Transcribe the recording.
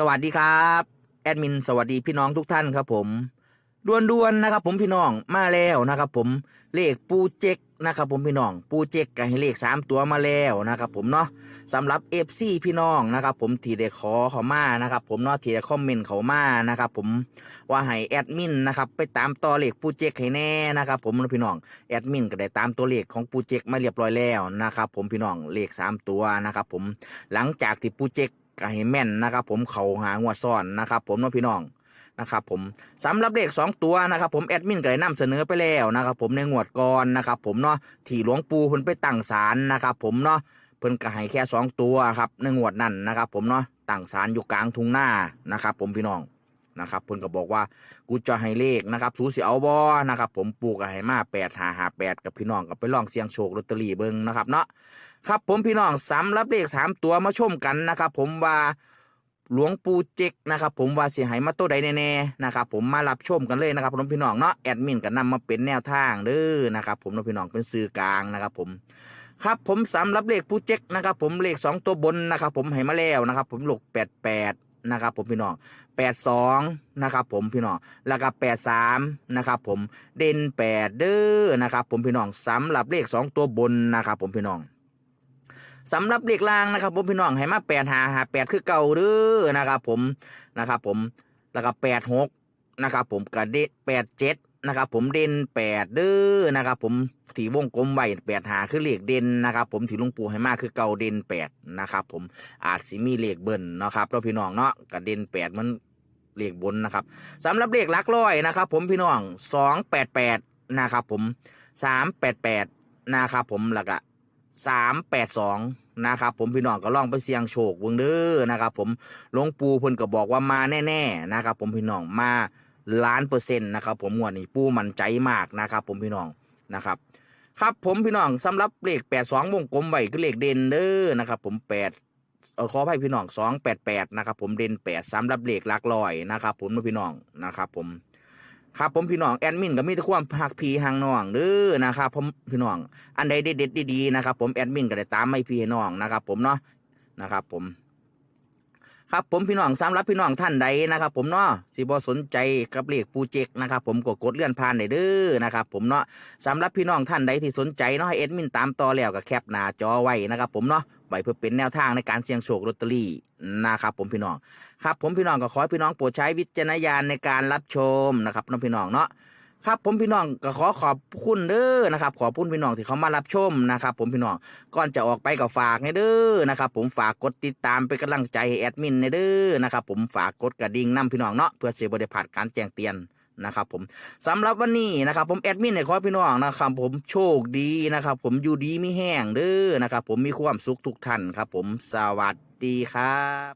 สวัสดีครับแอดมินสวัสดีพี่น้องทุกท่านครับผมด่วนๆนะครับ ผมพี่น้องมาแล้วนะครับ ผมเลขปูเจกนะครับผมพี่น้องปูเจกก็ให้เลขสามตัวมาแล้วนะครับ ผมเนาะสำหรับเอฟซีพี่น้องนะครับ ผมที่ได้ขอเขามานะครับ ผมเนาะที่ได้คอมเมนต์เขามานะครับ ผมว่าให้แอดมินนะครับไปตามต่อเลขปูเจกให้แน่นะครับ ผมพี่น้องแอดมินก็ได้ตามตัวเลขของปูเจกมาเรียบร้อยแล้วนะครับ ผมพี่น้องเลขสามตัวนะครับ ผมหลังจากที่ปูเจก ก็ให้แม่นนะครับ ผมเขาหางวดซ่อนนะครับ ผมน้องพี่น้องนะครับผมสำหรับเลขสองตัวนะครับ ผมแอดมินก็ได้นำเสนอไปแล้วนะครับ ผมในงวดก่อนนะครับ ผมเนาะที่หลวงปู่เพิ่นไปตั้งศาลนะครับ ผมเนาะเพิ่นก็ให้แค่สองตัวครับในงวดนั้นนะครับ ผมเนาะตั้งศาลอยู่กลางทุ่งหน้านะครับ ผมพี่น้อง นะครับเพิ่นก็บอกว่ากูจะให้เลขนะครับสูสิเอาบอนะครับ ผมปู่ก็ให้มาแปดหาหาแปดกับพี่น้องก็ไปลองเสี่ยงโชคลอตเตอรี่เบิ่งนะครับเนาะครับผมพี่น้องสำหรับเลขสามตัวมาชมกันนะครับ ผมว่าหลวงปู่เจกนะครับ ผมว่าเสียหายมาตัวใดแน่ๆนะครับผมมารับชมกันเลยนะครับผมพี่น้องเนาะแอดมินก็นำมาเป็นแนวทางเด้อนะครับผมนพี่น้องเป็นสื่อกลางนะครับ ผมครับผมสำหรับเลขปู่เจ็กนะครับ ผมเลขสองตัวบนนะครับ ผมให้มาแล้วนะครับ ผมหลกแปดแปด นะครับผมพี่น้องแปดสองนะครับผมพี่น้องแล้วก็แปดสามนะครับผมเด่นแปดเด้อนะครับผมพี่น้องสำหรับเลขสองตัวบนนะครับผมพี่น้องสำหรับเลขล่างนะครับผมพี่น้องให้มาแปดหาหาแปดคือเก่าเด้อนะครับผมนะครับผมแล้วก็แปดหกนะครับผมกระเด็ดแปดเจ็ด นะครับผมเด่นแปดเด้อนะครับผมถีวงกลมไว้แปดหาคือเลขเด่นนะครับผมถีลุงปู่ให้มากคือเก่าเด่นแปดนะครับผมอาจสิมีเลขเบิ้ลนะครับเราพี่น้องเนาะกระเด่นแปดมันเลขบนนะครับสำหรับเลขหลักร้อยนะครับผมพี่น้องสองแปดแปดนะครับผมสามแปดแปดนะครับผมแล้วก็สามแปดสองนะครับผมพี่น้องก็ลองไปเสี่ยงโชคเบิ่งเด้อนะครับผมหลวงปู่เพิ่นก็บอกว่ามาแน่ๆนะครับผมพี่น้องมา ล้านเปอร์เซ็นต์นะครับผมงวดนี้ปูมั่นใจมากนะครับผมพี่น้องนะครับครับผมพี่น้องสำหรับเลขแปดสองวงกลมไว้คือเลขเด่นเด้อนะครับผมแปดขอให้พี่น้องสองแปดแปดนะครับผมเด่นแปดสำหรับเลขหลักร้อยนะครับผมพี่น้องนะครับผมครับผมพี่น้องแอดมินก็มีแต่ความหักพีหังน้องเด้อนะครับผมพี่น้องอันใดเด็ดดีๆนะครับผมแอดมินก็ได้ตามไม่พี่ให้น้องนะครับผมเนาะนะครับผม ครับผมพี่น้องสำหรับพี่น้องท่านใดนะครับ ผมเนาะสิบ่สนใจกับเลขปูเจกนะครับ ผมก็กดเลื่อนผ่านได้เด้อนะครับ ผมเนาะสำหรับพี่น้องท่านใดที่สนใจเนาะให้แอดมินตามต่อแล้วก็แคปหน้าจอไว้นะครับ ผมเนาะไว้เพื่อเป็นแนวทางในการเสี่ยงโชคลอตเตอรี่นะครับ ผมพี่น้องครับ ผมพี่น้องก็ขอให้พี่น้องโปรดใช้วิจารณญาณในการรับชมนะครับน้องพี่น้องเนาะ ครับผมพี่น้องก็ขอขอบคุณเด้อนะครับ ขอบคุณพี่น้องที่เขามารับชมนะครับ ผมพี่น้องก่อนจะออกไปก็ฝากในเด้อนะครับ ผมฝากกดติดตามเป็นกำลังใจให้แอดมินในเด้อนะครับ ผมฝากกดกระดิ่งนํพี่น้องเนาะเพื่อเสียบริพลาดการแจ้งเตือนนะครับผมสำหรับวันนี้นะครับ ผมแอดมินในขอพี่น้องนะครับ ผมโชคดีนะครับ ผมอยู่ดีไม่แห้งเด้อนะครับ ผมมีความสุขทุกท่านครับ ผมสวัสดีครับ